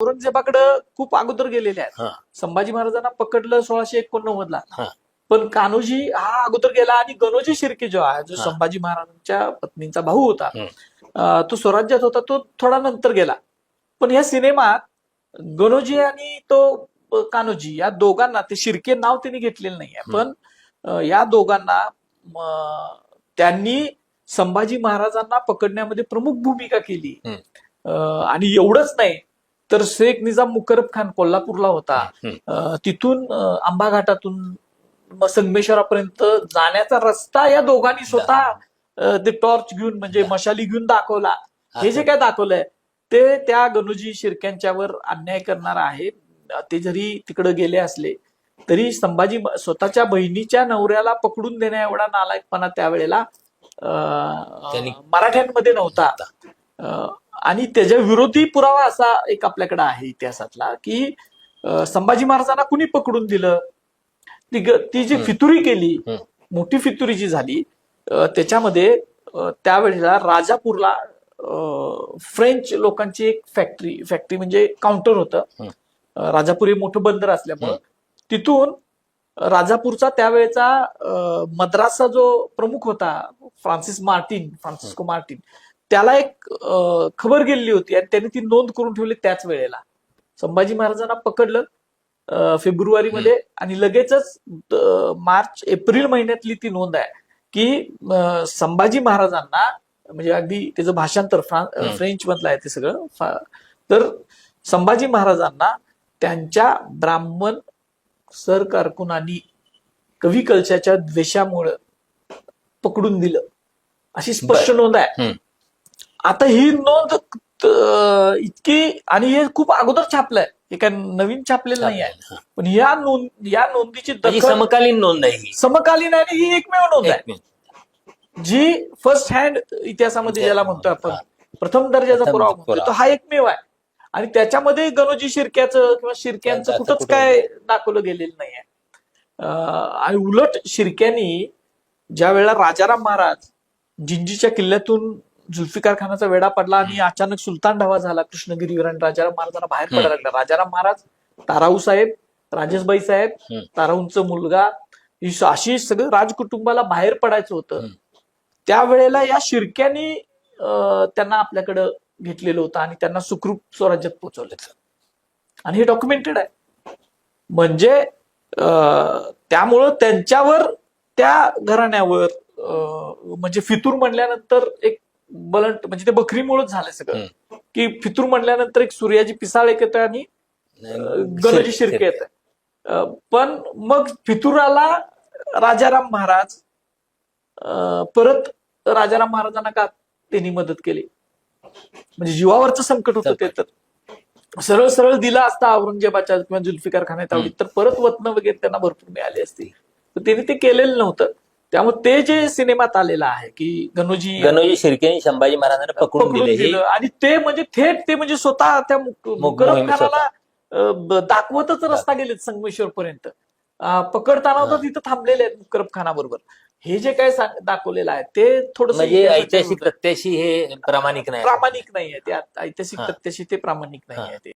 औरंगजेबाकडे खूप अगोदर गेलेले आहेत. हा. संभाजी महाराजांना पकडलं सोळाशे एकोणनव्वद ला पण कान्होजी हा अगोदर गेला आणि गणोजी शिर्के जो आहे जो. संभाजी महाराजांच्या पत्नीचा भाऊ होता तो स्वराज्यात होता तो थोडा नंतर गेला. पण या सिनेमात गणोजी आणि तो कान्होजी या दोघांना ते शिर्के नाव त्यांनी घेतलेलं नाहीये. पण या दोघांना त्यांनी संभाजी महाराजांना पकडण्यामध्ये प्रमुख भूमिका केली. आणि एवढंच नाही तर शेख निजाम मुकरब खान कोल्हापूरला होता. तिथून आंबा घाटातून संगमेश्वरापर्यंत जाण्याचा रस्ता या दोघांनी स्वतः ते टॉर्च घेऊन म्हणजे मशाली घेऊन दाखवला. हे. जे काय दाखवलंय ते त्या गणोजी शिर्क्यांच्यावर अन्याय करणार आहे. ते जरी तिकडे गेले असले तरी संभाजी स्वतःच्या बहिणीच्या नवऱ्याला पकडून देण्या एवढा नालायकपणा त्यावेळेला मराठ्यांमध्ये नव्हता. आणि त्याच्या विरोधी पुरावा असा एक आपल्याकडे आहे इतिहासातला की संभाजी महाराजांना कुणी पकडून दिलं ती ती जी. फितुरी केली. मोठी फितुरी जी झाली त्याच्यामध्ये त्यावेळेला राजापूरला फ्रेंच लोकांची एक फॅक्टरी फॅक्टरी म्हणजे काउंटर होतं राजापूर हे मोठं बंदर असल्यामुळं. तिथून राजापूरचा त्यावेळेचा मद्रासचा जो प्रमुख होता फ्रान्सिस मार्टिन फ्रान्सिस्को मार्टिन त्याला एक खबर गेलेली होती आणि त्यांनी ती नोंद करून ठेवली त्याच वेळेला. संभाजी महाराजांना पकडलं फेब्रुवारीमध्ये आणि लगेचच मार्च एप्रिल महिन्यातली ती नोंद आहे की संभाजी महाराजांना म्हणजे अगदी त्याचं भाषांतर. फ्रेंच मधलं आहे ते सगळं तर संभाजी महाराजांना त्यांच्या ब्राह्मण सरकारकुनांनी कवी कलशाच्या द्वेषामुळं पकडून दिलं. अशी स्पष्ट नोंद आहे. आता ही नोंद इतकी आणि हे खूप अगोदर छापलंय हे काय नवीन छापलेलं नाही आहे. पण या नोंद या नोंदीची समकालीन नोंद आहे ही समकालीन आहे ही एकमेव नोंद आहे. जी फर्स्ट हँड इतिहासामध्ये ज्याला म्हणतोय आपण. प्रथम दर्जाचा पुरावा. तो हा एकमेव आहे आणि त्याच्यामध्ये गणोजी शिर्क्याचं किंवा शिर्क्यांचं कुठंच कुठं- काय दाखवलं गेलेलं नाहीये अं, आणि उलट शिर्क्यांनी ज्या वेळेला राजाराम महाराज जिंजीच्या किल्ल्यातून जुल्फिकार खानाचा वेढा पडला आणि अचानक सुलतान ढावा झाला कृष्णगिरीवर आणि राजाराम महाराजांना बाहेर पडायला लागला. राजाराम महाराज ताराऊ साहेब राजेशबाई साहेब. ताराऊंचा मुलगा अशी सगळं राजकुटुंबाला बाहेर पडायचं होतं. त्यावेळेला या शिर्क्यांनी त्यांना आपल्याकडं घेतलेलं होतं आणि त्यांना सुखरूप स्वराज्यात पोहोचवलं आणि हे डॉक्युमेंटेड आहे. म्हणजे त्यामुळं त्यांच्यावर त्या घराण्यावर म्हणजे फितूर म्हणल्यानंतर एक बलंट म्हणजे ते बकरीमुळेच झालं सगळं. की फितूर म्हणल्यानंतर एक सूर्याची पिसाळ एक येतं आणि गणजी शिर्के. येत. पण मग फितुराला राजाराम महाराज परत राजाराम महाराजांना का त्यांनी मदत केली? म्हणजे जीवावरचं संकट होतं ते तर. सरळ सरळ दिला असता औरंगजेबाच्या किंवा जुल्फिकार खाने तावडीत तर परत वतनं वगैरे त्यांना भरपूर मिळाली असती. तर त्यांनी ते केलेलं नव्हतं. त्यामुळे ते जे सिनेमात आलेलं आहे की गणोजी गणोजी शिर्केने संभाजी महाराजांना पकडून दिले आणि ते म्हणजे थेट ते म्हणजे स्वतः त्या मुक- मुकरब मोहिमेत खानाला अं, ब- दाखवतच रस्ता गेलेत संगमेश्वर पर्यंत. पकडताना तर तिथं थांबलेले आहेत मुकरब खानाबरोबर हे जे काय दाखवलेलं आहे ते थोडस म्हणजे ऐतिहासिक तथ्याशी हे प्रामाणिक नाही. प्रामाणिक नाहीये ते. ऐतिहासिक. तथ्याशी ते प्रामाणिक हा. नाहीये ते.